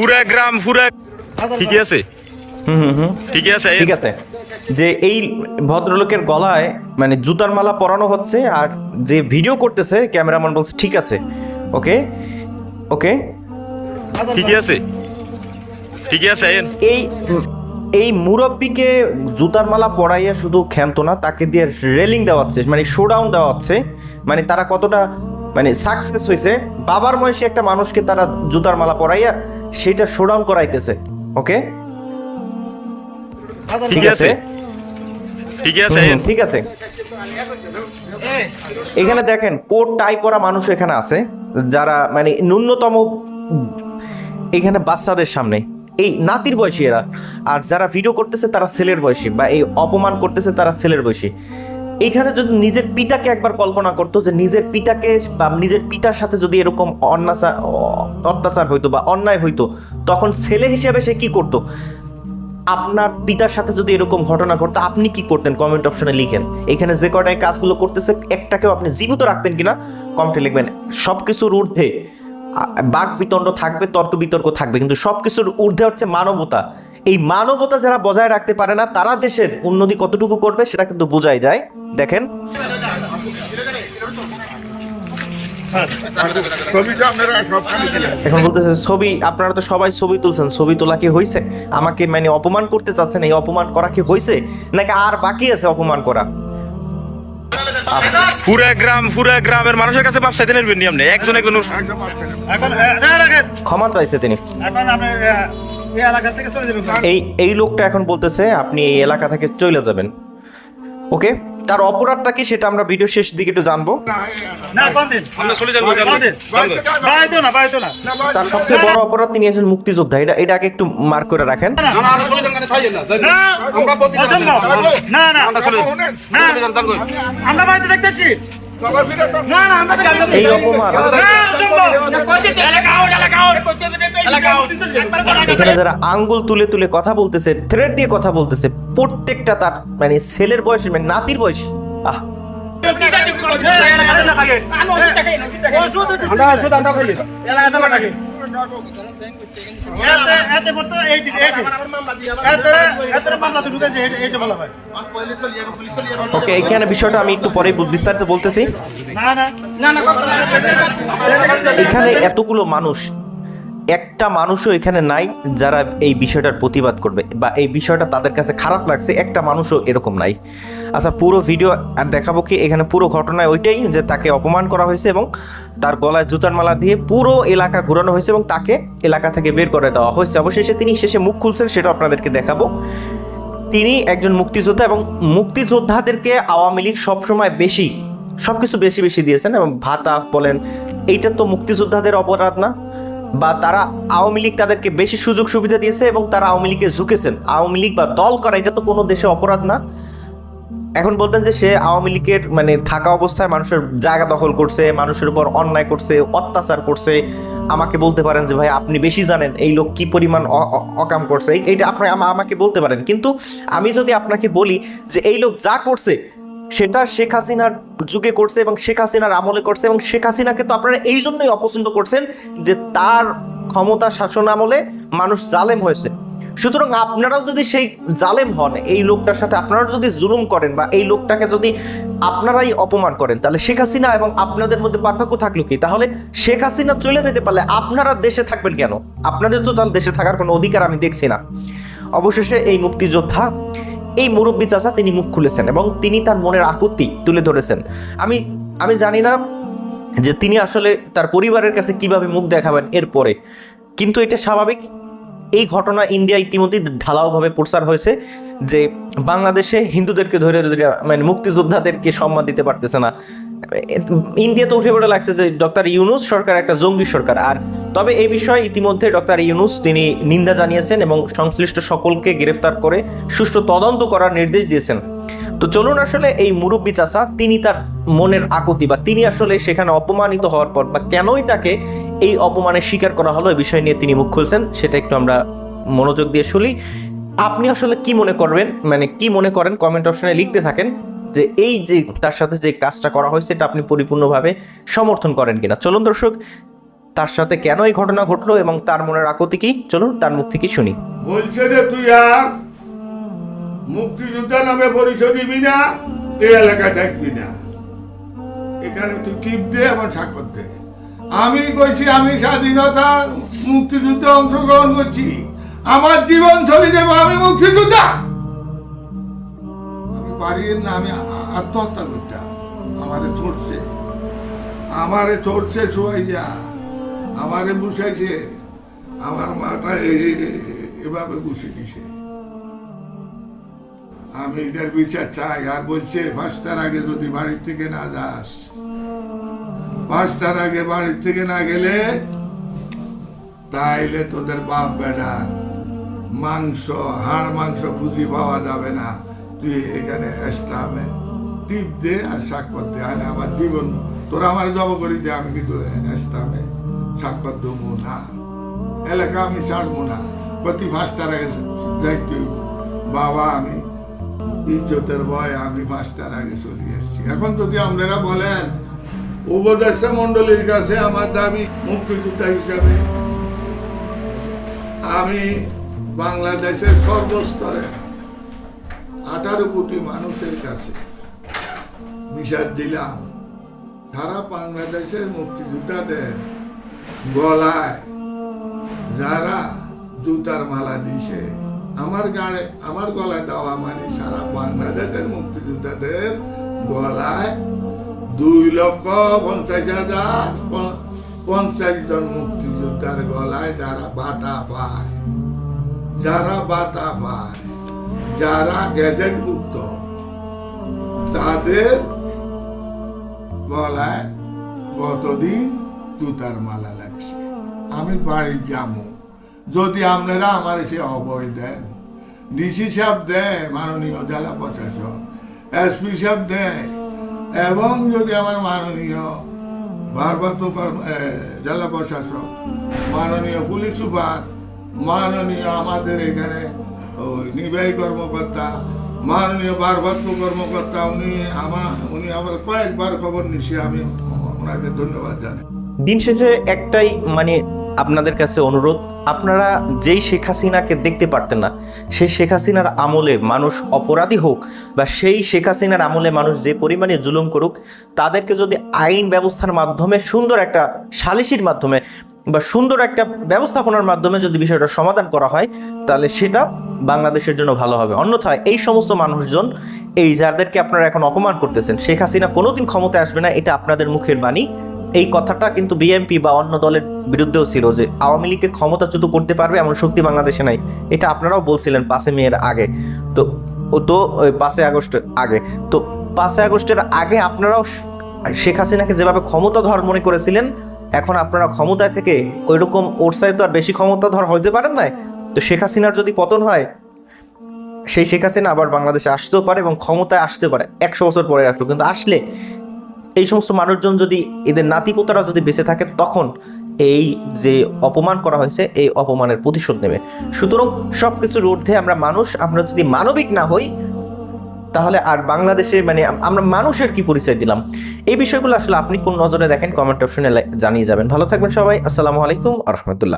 পুরা গ্রাম পুরা ঠিকই আছে? হুম হুম হুম। ঠিকই আছে? ঠিক আছে। যে এই ভদ্রলোকের গলায় মানে জুতার মালা পরানো হচ্ছে আর যে ভিডিও করতেছে ক্যামেরাম্যান বলছে ঠিক আছে। ওকে? ওকে? ঠিকই আছে? ঠিকই আছে এই এই মুরব্বীকে জুতার মালা পরাইয়া শুধু ক্ষান্ত না তাকে দিয়ে রেলিং দেওয়া হচ্ছে মানে শোডাউন দেওয়া হচ্ছে। মানে তারা কতটা মানে সাকসেস হয়েছে বাবার বয়সী একটা মানুষকে তারা জুতার মালা পরাইয়া সেটা শোডাউন করাইতেছে ওকে ঠিক আছে। ঠিকই আছে ঠিক আছে। এখানে দেখেন কোট টাই পরা মানুষ এখানে আছে যারা মানে ন্যূনতম এখানে বাচ্চাদের সামনে এই নাতির বয়সী এরা আর যারা ভিডিও করতেছে তারা ছেলের বয়সী বা এই অপমান করতেছে তারা ছেলের বয়সী। এইখানে যদি নিজের পিতাকে একবার কল্পনা করতো যে নিজের পিতাকে বা নিজের পিতার সাথে যদি এরকম অন্যাচার অত্যাচার হইতো বা অন্যায় হইতো, তখন ছেলে হিসেবে সে কি করতো? আপনার পিতার সাথে যদি এরকম ঘটনা ঘটতো, আপনি কি করতেন? কমেন্ট অপশনে লিখেন। এখানে যে কটাই কাজগুলো করতেছে, একটাকেও আপনি জীবিত রাখতেন কিনা? কমেন্টে লিখবেন সব কিছুর ঊর্ধ্বে বাক বিতণ্ড থাকবে, তর্ক বিতর্ক থাকবে, কিন্তু সব কিছুর ঊর্ধ্বে হচ্ছে মানবতা। এই মানবতা যারা বজায় রাখতে পারে না তারা দেশের উন্নতি কতটুকু করবে সেটা কিন্তু বোঝাই যায়। দেখেন। এখন বলতেছে ছবি আপনারা তো সবাই ছবি তুলছেন। ছবি তোলা কি হয়েছে আমাকে মানে অপমান করতে চাচ্ছেন এই অপমান করা কি হয়েছে নাকি আর বাকি আছে অপমান করা? পুরা গ্রাম পুরা গ্রামের মানুষের কাছে চাইতে নেবেন আপনি একজন একজন। ক্ষমা চাইছে তিনি। এখন এই এলাকা থেকে চলে যাবেন এই এই লোকটা এখন বলতেছে আপনি এই এলাকা থেকে চলে যাবেন। ওকে তার অপরাধটা কি সেটা আমরা ভিডিও শেষ দিকে একটু জানব। তার সবচেয়ে বড় অপরাধ তিনি একজন মুক্তিযোদ্ধা। এটা এটা আগে একটু মার্ক করে রাখেন। না অসম্ভব না না না আমরা বাড়িতে দেখতেছি। সবার ভিতরে তো না না আমরা দেখতেছি। এই অপমান। এখানে যারা আঙ্গুল তুলে তুলে কথা বলতেছে থ্রেড দিয়ে কথা বলতেছে প্রত্যেকটা তার মানে ছেলের বয়সী মানে নাতির বয়স আহ হয় ওকে এখানে বিষয়টা আমি একটু পরে বিস্তারিত বলতেছি এখানে এতগুলো মানুষ একটা মানুষও এখানে নাই যারা এই বিষয়টার প্রতিবাদ করবে বা এই বিষয়টা তাদের কাছে খারাপ লাগছে, একটা মানুষও এরকম নাই। আচ্ছা পুরো ভিডিও আর দেখাবো কি? এখানে পুরো ঘটনায় ওইটাই যে তাকে অপমান করা হয়েছে এবং তার গলায় জুতার মালা দিয়ে পুরো এলাকা ঘোরানো হয়েছে এবং তাকে এলাকা থেকে বের করে দেওয়া হয়েছে। অবশেষে তিনি শেষে মুখ খুলছেন, সেটা আপনাদেরকে দেখাবো। তিনি একজন মুক্তিযোদ্ধা এবং মুক্তিযোদ্ধাদেরকে আওয়ামী লীগ সবসময় বেশি সব কিছু বেশি বেশি দিয়েছেন এবং ভাতা বলেন, এইটা তো মুক্তিযোদ্ধাদের অপরাধ না। বা তারা আওয়ামী লীগ তাদেরকে বেশি সুযোগ সুবিধা দিয়েছে এবং তারা আওয়ামী লীগে ঝুঁকেছেন। আওয়ামী লীগ বা দল করা এটা তো কোনো দেশে অপরাধ না। এখন বলবেন যে সে আওয়ামী লীগের মানে থাকা অবস্থায় মানুষের জায়গা দখল করছে, মানুষের উপর অন্যায় করছে, অত্যাচার করছে। আমাকে বলতে পারেন যে, ভাই, আপনি বেশি জানেন এই লোক কি পরিমাণ অকাম করছে? এইটা আপনি আমাকে বলতে পারেন। কিন্তু আমি যদি আপনাকে বলি যে, এই লোক যা করছে সেটা শেখ হাসিনার যুগে করছে এবং শেখ হাসিনার আমলে করছে এবং শেখ হাসিনাকে তো আপনারা এই জন্যই অপছন্দ করছেন যে তার ক্ষমতা শাসন আমলে মানুষ জালেম হয়েছে। সুতরাং আপনারাও যদি সেই জালেম হন, এই লোকটার সাথে আপনারা যদি জুলুম করেন বা এই লোকটাকে যদি আপনারাই অপমান করেন, তাহলে শেখ হাসিনা এবং আপনাদের মধ্যে পার্থক্য থাকল কি? তাহলে শেখ হাসিনা চলে যেতে পারলে আপনারা দেশে থাকবেন কেন? আপনাদের তো তাহলে দেশে থাকার কোনো অধিকার আমি দেখছি না। অবশেষে এই মুক্তিযোদ্ধা এই মুরব্বী চাচা তিনি মুখ খুলেছেন এবং তিনি তার মনের আকুতি তুলে ধরেছেন। আমি আমি জানি না যে তিনি আসলে তার পরিবারের কাছে কীভাবে মুখ দেখাবেন এরপরে, কিন্তু এটা স্বাভাবিক এই ঘটনা ইন্ডিয়া ইতিমধ্যে ঢালাওভাবে প্রচার হয়েছে যে বাংলাদেশে হিন্দুদেরকে ধরে ধরে মানে মুক্তিযোদ্ধাদেরকে সম্মান দিতে পারতেছে না। ইন্ডিয়াতে উঠে পড়ে লাগছে যে ডক্টর ইউনুস সরকার একটা জঙ্গি সরকার। আর তবে এই বিষয়ে ইতিমধ্যে ডক্টর ইউনুস তিনি নিন্দা জানিয়েছেন এবং সংশ্লিষ্ট সকলকে গ্রেফতার করে সুষ্ঠু তদন্ত করার নির্দেশ দিয়েছেন। তো চলুন আসলে এই মুরব্বী চাচা, তিনি তার মনের আকুতি বা তিনি আসলে সেখানে অপমানিত হওয়ার পর বা কেনই তাকে এই অপমানের শিকার করা হলো এই বিষয় নিয়ে তিনি মুখ খুলছেন, সেটা একটু আমরা মনোযোগ দিয়ে শুনি। আপনি আসলে কি মনে করবেন মানে কি মনে করেন কমেন্ট অপশনে লিখতে থাকেন যে এই যে তার সাথে যে কাজটা করা হয়েছে এটা আপনি পরিপূর্ণভাবে সমর্থন করেন কিনা? চলুন দর্শক, তার সাথে কেন এই ঘটনা ঘটলো এবং তার মনের আকতি কি? চলুন তার মুখ থেকে শুনি। বলছে যে তুই আর মুক্তিযোদ্ধা নামে পরিচয় দিবি না, এই এলাকায় থাকবি না। এখানে তুই টিপ দে আমার স্বাক্ষর দে। আমি কইছি, আমি স্বাধীনতা মুক্তিযুদ্ধে অংশগ্রহণ করছি। আমার জীবন চলে যাব আমি মুক্তিযোদ্ধা। আমি না আমি আত্মহত্যা করতাম আমারে চড়ছে আমারে চড়ছে সোয়াইয়া আমারে বুঝাইছে। আমার মাথা এ- এ- এভাবে বসে দিছে। আমি এটার বিচার চাই, আর বলছে পাঁচটার আগে যদি বাড়ির থেকে না যাস। পাঁচটার আগে বাড়ির থেকে না গেলে, তাইলে তোদের বাপ বেটার মাংস, হাড় মাংস খুঁজি পাওয়া যাবে না। তুই এখানে ইসলামে টিপ দে আর স্বাক্ষর দে। আর আমার জীবন, তোরা আমার জব করি দে, আমি কিন্তু ইসলামে স্বাক্ষর দেবো না। এলাকা আমি ছাড়বো না। প্রতি পাঁচটার আগে যাইতে। বাবা, আমি ইজ্জতের ভয় আমি পাঁচটার আগে চলে এসেছি। এখন যদি আপনারা বলেন, উপদেষ্টা মন্ডলীর কাছে আমার দাবি মুক্তিযোদ্ধা হিসাবে, আমি বাংলাদেশের সর্বস্তরে আঠারো কোটি মানুষের কাছে বিষাদ দিলাম। সারা বাংলাদেশের মুক্তিযোদ্ধাদের গলায় যারা জুতার মালা দিছে আমার গাড়ে, আমার গলায় দেওয়া মানে সারা বাংলাদেশের মুক্তিযোদ্ধাদের গলায় দুই লক্ষ পঞ্চাশ হাজার পঞ্চাশ জন মুক্তিযোদ্ধার গলায় যারা বাতা পায়, যারা বাতা পায়, যারা গ্যাজেটভুক্ত তাদের গলায় কতদিন জুতার মালা লাগছে? আমি বাড়ি যাব। যদি আপনারা আমার সে অবয় দেন ডিসি সাহেব দেয় মাননীয় জেলা প্রশাসক, এসপি সাহেব দেয়, এবং যদি আমার মাননীয় ভারপ্রাপ্ত জেলা প্রশাসক, মাননীয় পুলিশ সুপার, মাননীয় আমাদের এখানে ওই নির্বাহী কর্মকর্তা, মাননীয় ভারপ্রাপ্ত কর্মকর্তা, উনি আমার উনি আমার কয়েকবার খবর নিছি আমি ওনাকে ধন্যবাদ জানাই। দিন শেষে একটাই মানে আপনাদের কাছে অনুরোধ, আপনারা যেই শেখ হাসিনাকে দেখতে পারতেন না, সেই শেখ হাসিনার আমলে মানুষ অপরাধী হোক বা সেই শেখ হাসিনার আমলে মানুষ যে পরিমাণে জুলুম করুক, তাদেরকে যদি আইন ব্যবস্থার মাধ্যমে, সুন্দর একটা সালিসির মাধ্যমে বা সুন্দর একটা ব্যবস্থাপনার মাধ্যমে যদি বিষয়টা সমাধান করা হয়, তাহলে সেটা বাংলাদেশের জন্য ভালো হবে। অন্যথায় এই সমস্ত মানুষজন, এই যাদেরকে আপনারা এখন অপমান করতেছেন, শেখ হাসিনা কোনোদিন ক্ষমতায় আসবে না, এটা আপনাদের মুখের বাণী। এই কথাটা কিন্তু বিএনপি বা অন্য দলের বিরুদ্ধেও ছিল যে আওয়ামী লীগকে ক্ষমতাচ্যুত করতে পারবে এমন শক্তি বাংলাদেশে নাই। এটা আপনারাও বলছিলেন পাঁচে মেয়ের আগে। তো, ও তো পাঁচই আগস্টের আগে। তো, পাঁচই আগস্টের আগে আপনারাও শেখ হাসিনাকে যেভাবে ক্ষমতাধর মনে করেছিলেন, এখন আপনারা ক্ষমতায় থেকে ওই রকম ওর তো আর বেশি ক্ষমতাধর হইতে পারেন না তো শেখ হাসিনার যদি পতন হয়, সেই শেখ হাসিনা আবার বাংলাদেশে আসতেও পারে এবং ক্ষমতায় আসতে পারে। একশো বছর পরে আসলো, কিন্তু আসলে এই সমস্ত মানুষজন যদি এদের নাতিপোতারা যদি বেঁচে থাকে, তখন এই যে অপমান করা হয়েছে, এই অপমানের প্রতিশোধ নেবে। সুতরাং সব কিছুর ঊর্ধ্বে আমরা মানুষ, আমরা যদি মানবিক না হই, তাহলে আর বাংলাদেশে মানে আমরা মানুষের কি পরিচয় দিলাম? এই বিষয়গুলো আসলে আপনি কোন নজরে দেখেন, কমেন্ট অপশনে জানিয়ে যাবেন। ভালো থাকবেন সবাই, আসসালামু আলাইকুম আ রহমতুল্লাহ।